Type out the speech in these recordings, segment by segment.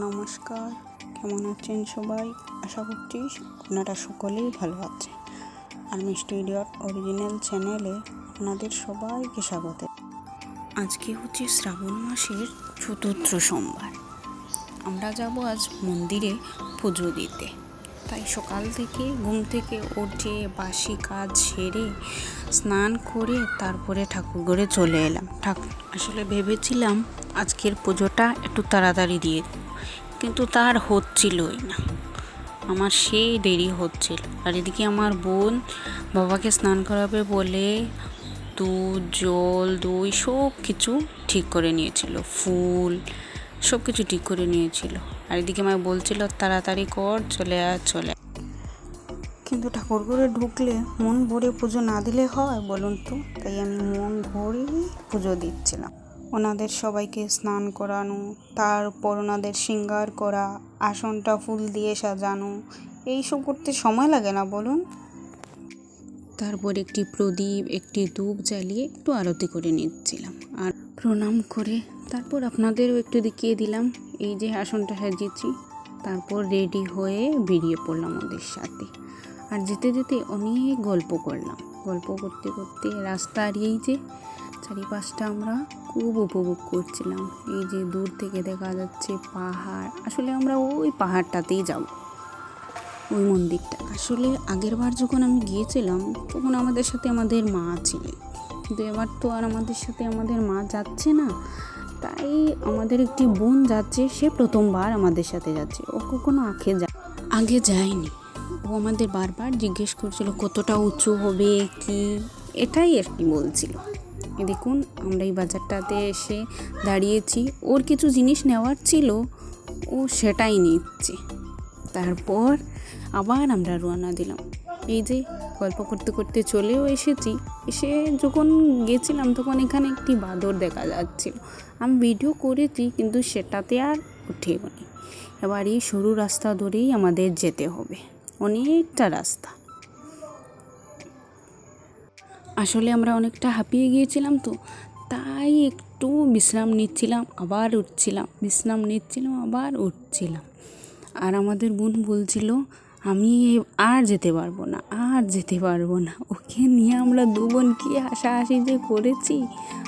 নমস্কার, কেমন আছেন সবাই? আশা করছি আপনারা সকলেই ভালো আছেন। আর মিষ্টি ইডিয়ট অরিজিনাল চ্যানেলে আপনাদের সবাইকে স্বাগত। আজকে হচ্ছে শ্রাবণ মাসের চতুর্থ সোমবার। আমরা যাব আজ মন্দিরে পুজো দিতে। তাই সকাল থেকে ঘুম থেকে উঠে বাসি কাজ সেরে স্নান করে তারপরে ঠাকুর ঘরে চলে এলাম। ঠাকুর আসলে ভেবেছিলাম আজকের পুজোটা একটু তাড়াতাড়ি দিয়ে। কিন্তু তার হচ্ছিলই না। আমার সেই দেরি হচ্ছিল। আর এদিকে আমার বোন বাবাকে স্নান করাবে বলে দুধ, জল, দই সব কিছু ঠিক করে নিয়েছিল। ফুল সব কিছু ঠিক করে নিয়েছিল। আর এদিকে আমায় বলছিল, তাড়াতাড়ি কর, চলে আয়, চলে। কিন্তু ঠাকুর ঘরে ঢুকলে মন ভরে পুজো না দিলে হয় বলুন তো? তাই আমি মন ভরেই পুজো দিচ্ছিলাম। ওনাদের সবাইকে স্নান করানো, তারপর ওনাদের শৃঙ্গার করা, আসনটা ফুল দিয়ে সাজানো। এইসব করতে সময় লাগে না, বলুন। তারপর একটি প্রদীপ, একটি ধূপ জ্বালিয়ে একটু আরতি করে নিচ্ছিলাম। আর প্রণাম করে তারপর আপনাদেরও একটু দেখিয়ে দিলাম। এই যে আসনটা সাজিয়েছি, তারপর রেডি হয়ে বেরিয়ে পড়লাম ওদের সাথে। আর যেতে যেতে অনেক গল্প করলাম। গল্প করতে করতে রাস্তার এই যে চারিপাশটা আমরা খুব উপভোগ করছিলাম। এই যে দূর থেকে দেখা যাচ্ছে পাহাড়। আসলে আমরা ওই পাহাড়টাতেই যাব। ওই মন্দিরটা। আসলে আগের বার যখন আমি গিয়েছিলাম, তখন আমাদের সাথে আমাদের মা ছিলেন কিন্তু এবার তো আর আমাদের সাথে আমাদের মা যাচ্ছে না। তাই আমাদের একটি বোন যাচ্ছে। সে প্রথমবার আমাদের সাথে যাচ্ছে। ও কখনো আগে যায় আগে যায়নি। ও আমাদের বারবার জিজ্ঞেস করছিল, কতটা উঁচু হবে? কি? এটাই আর কি বলছিল। দেখুন, আমরা এই বাজারটাতে এসে দাঁড়িয়েছি। ওর কিছু জিনিস নেওয়ার ছিল, ও সেটাই নিচ্ছে। তারপর আবার আমরা রওনা দিলাম। এই যে গল্প করতে করতে চলেও এসেছি। এসে যখন গেছিলাম, তখন এখানে একটি বাদর দেখা যাচ্ছিল। আমি ভিডিও করেছি, কিন্তু সেটাতে আর উঠেওনি এবার এই সরু রাস্তা ধরেই আমাদের যেতে হবে। অনেকটা রাস্তা। আসলে আমরা অনেকটা হাঁপিয়ে গিয়েছিলাম তো, তাই একটু বিশ্রাম নিচ্ছিলাম, আবার উঠছিলাম। বিশ্রাম নিচ্ছিলাম, আবার উঠছিলাম। আর আমাদের বোন বলছিল, আমি আর যেতে পারব না, আর যেতে পারব না। ওকে নিয়ে আমরা দু বোন কি হাসাহাসি যে করেছি?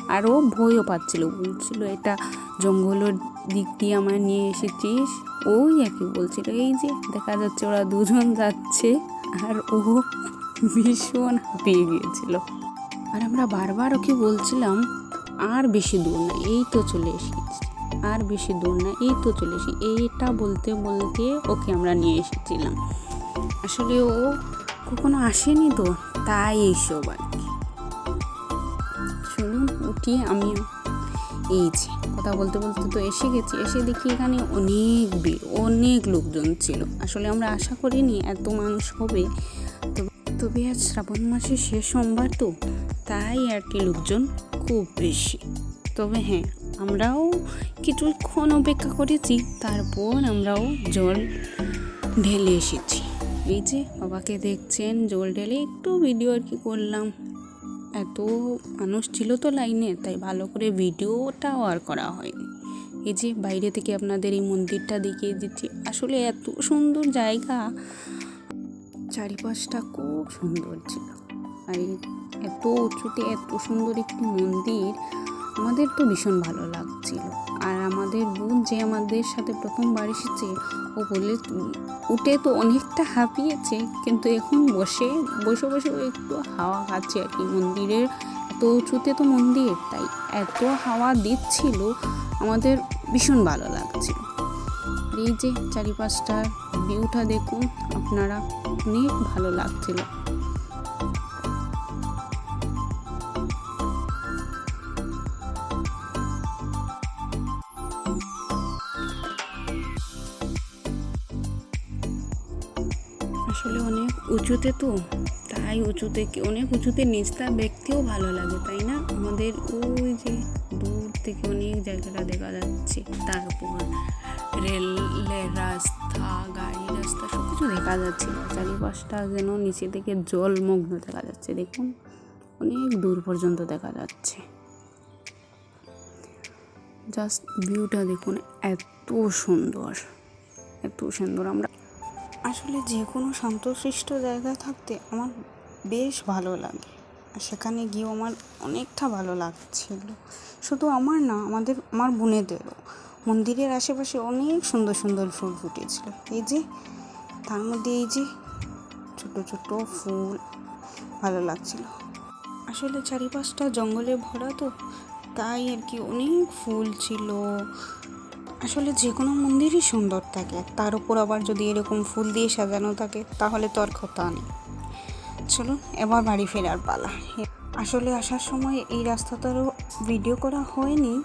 আর ও ভয়ও পাচ্ছিল, বলছিল, এটা জঙ্গলের দিক দিয়ে আমায় নিয়ে এসেছিস? ওই কি বলছিল, এই যে, দেখা যাচ্ছে ওরা দুজন যাচ্ছে। আর ও ভীষণ হাঁপিয়ে গিয়েছিল। আর আমরা বারবার ওকে বলছিলাম, আর বেশি দূর না, এই তো চলে এসেছি। আর বেশি দূর না, এই তো চলে এসেছি। এইটা বলতে বলতে ওকে আমরা নিয়ে এসেছিলাম। আসলে ও কখনো আসেনি তো, তাই এইসব আর কি। চলুন উঠিয়ে আমি এই যে কথা বলতে বলতে তো এসে গেছি। এসে দেখি এখানে অনেক ভিড়, অনেক লোকজন ছিল। আসলে আমরা আশা করিনি এত মানুষ হবে। তবে তবে আজ শ্রাবণ মাসের শেষ সোমবার তো, তাই আর কি লোকজন খুব বেশি। তবে হ্যাঁ আমরাও কিছুক্ষণ অপেক্ষা করেছি, তারপর আমরাও জল ঢেলে এসেছি। এই যে, বাবাকে দেখছেন, জল ঢেলে একটু ভিডিও আর কি করলাম। এত মানুষ ছিল তো লাইনে, তাই ভালো করে ভিডিওটাও আর করা হয়নি। এই যে, বাইরে থেকে আপনাদের এই মন্দিরটা দেখিয়ে দিচ্ছি। আসলে এত সুন্দর জায়গা চারিপাশটা খুব সুন্দর ছিল। আর এত উঁচুতে এত সুন্দর একটি মন্দির আমাদের তো ভীষণ ভালো লাগছিল। আর আমাদের বোন যে আমাদের সাথে প্রথমবার এসেছে, ও বলে উঠে তো অনেকটা হাঁপিয়েছে, কিন্তু এখন বসে বসে বসে একটু হাওয়া খাচ্ছে আর কি। মন্দিরের এত উঁচুতে তো মন্দির, তাই এত হাওয়া দিচ্ছিল, আমাদের ভীষণ ভালো লাগছিল। এই যে চারিপাশটার ভিউটা দেখুন আপনারা অনেক ভালো লাগছিল। আসলে অনেক উঁচুতে তো, তাই উঁচুতে অনেক উঁচুতে নিচটা দেখতেও ভালো লাগে, তাই না? আমাদের ওই যে দূর থেকে অনেক জায়গাটা দেখা যাচ্ছে, তারপর রেলের রাস্তা। গাড়ি, রাস্তা সব কিছু দেখা যাচ্ছে। চারিপাশটা যেন নিচে থেকে জলমগ্ন দেখা যাচ্ছে, দেখুন। অনেক দূর পর্যন্ত দেখা যাচ্ছে। জাস্ট ভিউটা দেখুন, এত সুন্দর। এত সুন্দর, আমরা আসলে যে কোনো শান্তশিষ্ট জায়গায় থাকতে আমার বেশ ভালো লাগে। আর সেখানে গিয়েও আমার অনেকটা ভালো লাগছিল। শুধু আমার না, আমাদের, আমার বোনেদেরও। মন্দিরের আশেপাশে অনেক সুন্দর সুন্দর ফুল ফুটেছিল। এই যে, তার মধ্যে এই যে ছোট ছোট ফুল, ভালো লাগছিল। আসলে চারিপাশটা জঙ্গলে ভরা তো, তাই আর কি অনেক ফুল ছিল। আসলে যে কোনো মন্দিরই সুন্দর থাকে, তার উপর আবার যদি এরকম ফুল দিয়ে সাজানো থাকে, তাহলে তো আর কথা নেই। চলুন, এবার বাড়ি ফেরার পালা। আসলে আসার সময় এই রাস্তাটারও ভিডিও করা হয়নি।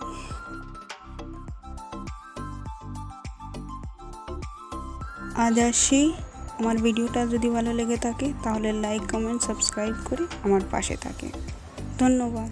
আজ আসি। আমার ভিডিওটা যদি ভালো লেগে থাকে, তাহলে লাইক কমেন্ট সাবস্ক্রাইব করে আমার পাশে থাকে। ধন্যবাদ।